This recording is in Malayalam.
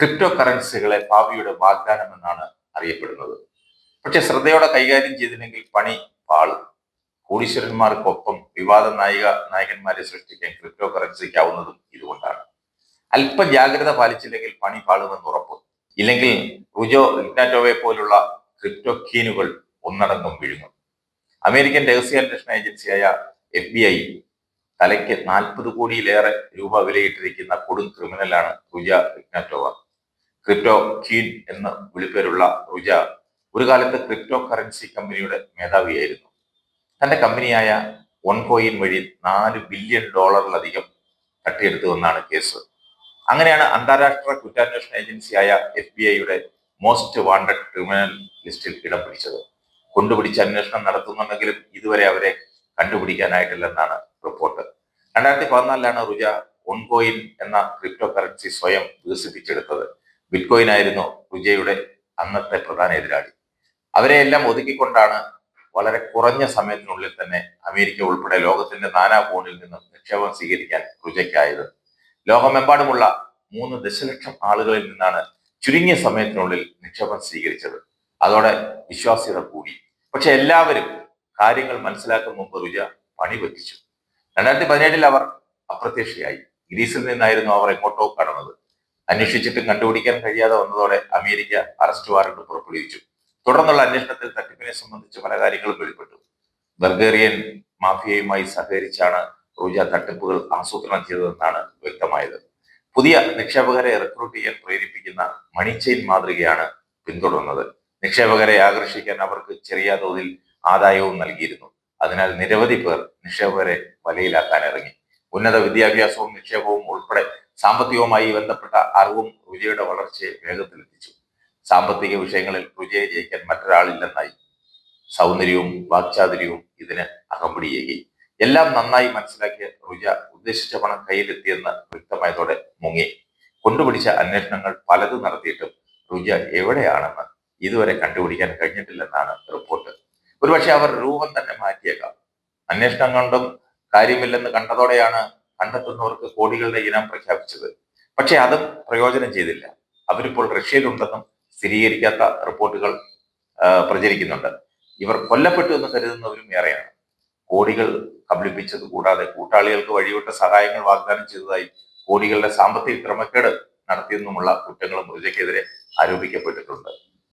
ക്രിപ്റ്റോ കറൻസികളെ ഭാവിയുടെ വാഗ്ദാനം എന്നാണ് അറിയപ്പെടുന്നത്. പക്ഷെ ശ്രദ്ധയോടെ കൈകാര്യം ചെയ്തില്ലെങ്കിൽ പണി പാളും. കോടീശ്വരന്മാർക്കൊപ്പം വിവാദ നായിക നായകന്മാരെ സൃഷ്ടിക്കാൻ ക്രിപ്റ്റോ കറൻസിക്കാവുന്നതും ഇതുകൊണ്ടാണ്. അല്പ ജാഗ്രത പാലിച്ചില്ലെങ്കിൽ പണി പാളുമെന്ന് ഉറപ്പ്. ഇല്ലെങ്കിൽ റുജോ ഇഗ്നാറ്റോവെ പോലുള്ള ക്രിപ്റ്റോ കീനുകൾ ഒന്നടങ്കം വിഴുങ്ങും. അമേരിക്കൻ രഹസ്യാന്വേഷണ ഏജൻസിയായ എഫ് ബി ഐ തലയ്ക്ക് നാൽപ്പത് കോടിയിലേറെ രൂപ വിലയിട്ടിരിക്കുന്ന കൊടും ക്രിമിനലാണ് റുജ ഇഗ്നാറ്റോവ. ക്രിപ്റ്റോ കീൻ എന്ന് വിളിപ്പേരുള്ള റുജ ഒരു കാലത്ത് ക്രിപ്റ്റോ കറൻസി കമ്പനിയുടെ മേധാവിയായിരുന്നു. തന്റെ കമ്പനിയായ വൺ കോയിൻ വഴി നാല് ബില്യൺ ഡോളറിലധികം തട്ടിയെടുത്തുവെന്നാണ് കേസ്. അങ്ങനെയാണ് അന്താരാഷ്ട്ര കുറ്റാന്വേഷണ ഏജൻസിയായ എഫ് ബി ഐയുടെ മോസ്റ്റ് വാണ്ടഡ് ക്രിമിനൽ ലിസ്റ്റിൽ ഇടം പിടിച്ചത്. കൊണ്ടുപിടിച്ച് അന്വേഷണം നടത്തുന്നുണ്ടെങ്കിലും ഇതുവരെ അവരെ കണ്ടുപിടിക്കാനായിട്ടില്ലെന്നാണ് റിപ്പോർട്ട്. രണ്ടായിരത്തി പതിനാലിലാണ് റുജ ഓൺകോയിൻ എന്ന ക്രിപ്റ്റോ കറൻസി സ്വയം വികസിപ്പിച്ചെടുത്തത്. ബിറ്റ്കോയിൻ ആയിരുന്നു റുജയുടെ അന്നത്തെ പ്രധാന എതിരാളി. അവരെ എല്ലാം ഒതുക്കിക്കൊണ്ടാണ് വളരെ കുറഞ്ഞ സമയത്തിനുള്ളിൽ തന്നെ അമേരിക്ക ഉൾപ്പെടെ ലോകത്തിന്റെ നാനാ കോണിൽ നിന്നും നിക്ഷേപം സ്വീകരിക്കാൻ റുജയ്ക്കായത് ലോകമെമ്പാടുമുള്ള മൂന്ന് ദശലക്ഷം ആളുകളിൽ നിന്നാണ് ചുരുങ്ങിയ സമയത്തിനുള്ളിൽ നിക്ഷേപം സ്വീകരിച്ചത്. അതോടെ വിശ്വാസ്യത കൂടി. പക്ഷെ എല്ലാവരും കാര്യങ്ങൾ മനസ്സിലാക്കും മുമ്പ് റുജ പണി പറ്റിച്ചു രണ്ടായിരത്തി പതിനേഴിൽ അവർ അപ്രത്യക്ഷയായി. ഗ്രീസിൽ നിന്നായിരുന്നു അവർ എങ്ങോട്ടോ കടന്നത്. അന്വേഷിച്ചിട്ടും കണ്ടുപിടിക്കാൻ കഴിയാതെ വന്നതോടെ അമേരിക്ക അറസ്റ്റ് വാറണ്ട് പുറപ്പെടുവിച്ചു. തുടർന്നുള്ള അന്വേഷണത്തിൽ തട്ടിപ്പിനെ സംബന്ധിച്ച് പല കാര്യങ്ങളും വെളിപ്പെട്ടു. ബർഗേറിയൻ മാഫിയയുമായി സഹകരിച്ചാണ് റൂജ തട്ടിപ്പുകൾ ആസൂത്രണം ചെയ്തതെന്നാണ് വ്യക്തമായത്. പുതിയ നിക്ഷേപകരെ റിക്രൂട്ട് ചെയ്യാൻ പ്രേരിപ്പിക്കുന്ന മണി ചെയിൻ മാതൃകയാണ് പിന്തുടർന്നത്. നിക്ഷേപകരെ ആകർഷിക്കാൻ അവർക്ക് ചെറിയ തോതിൽ ആദായവും നൽകിയിരുന്നു. അതിനാൽ നിരവധി പേർ നിക്ഷേപകരെ വലയിലാക്കാൻ ഇറങ്ങി. ഉന്നത വിദ്യാഭ്യാസവും നിക്ഷേപവും ഉൾപ്പെടെ സാമ്പത്തികവുമായി ബന്ധപ്പെട്ട അറിവും രുചിയുടെ വളർച്ചയെ വേഗത്തിലെത്തിച്ചു. സാമ്പത്തിക വിഷയങ്ങളിൽ രുചിയെ ജയിക്കാൻ മറ്റൊരാളില്ലെന്നായി സൗന്ദര്യവും വാക്ചാതുര്യവും ഇതിന് അകമ്പടിയേകി എല്ലാം നന്നായി മനസ്സിലാക്കിയ റുജ ഉദ്ദേശിച്ച പണം കയ്യിലെത്തിയെന്ന് വ്യക്തമായതോടെ മുങ്ങി. കൊണ്ടുപിടിച്ച അന്വേഷണങ്ങൾ പലതും നടത്തിയിട്ടും റുജ എവിടെയാണെന്ന് ഇതുവരെ കണ്ടുപിടിക്കാൻ കഴിഞ്ഞിട്ടില്ലെന്നാണ് റിപ്പോർട്ട്. ഒരുപക്ഷെ അവർ രൂപം തന്നെ മാറ്റിയേക്കാം. കൊണ്ടും കാര്യമില്ലെന്ന് കണ്ടതോടെയാണ് കണ്ടെത്തുന്നവർക്ക് കോടികളുടെ ഇനം പ്രഖ്യാപിച്ചത്. പക്ഷെ അതും പ്രയോജനം ചെയ്തില്ല. അവരിപ്പോൾ റഷ്യയിലുണ്ടെന്നും സ്ഥിരീകരിക്കാത്ത റിപ്പോർട്ടുകൾ പ്രചരിക്കുന്നുണ്ട്. ഇവർ കൊല്ലപ്പെട്ടു എന്ന് കരുതുന്നവരും ഏറെയാണ്. കോടികൾ കബളിപ്പിച്ചത് കൂടാതെ കൂട്ടാളികൾക്ക് വഴിവിട്ട സഹായങ്ങൾ വാഗ്ദാനം ചെയ്തതായി കോടികളുടെ സാമ്പത്തിക ക്രമക്കേട് നടത്തിയെന്നുമുള്ള കുറ്റങ്ങളും മൃജയ്ക്കെതിരെ ആരോപിക്കപ്പെട്ടിട്ടുണ്ട്.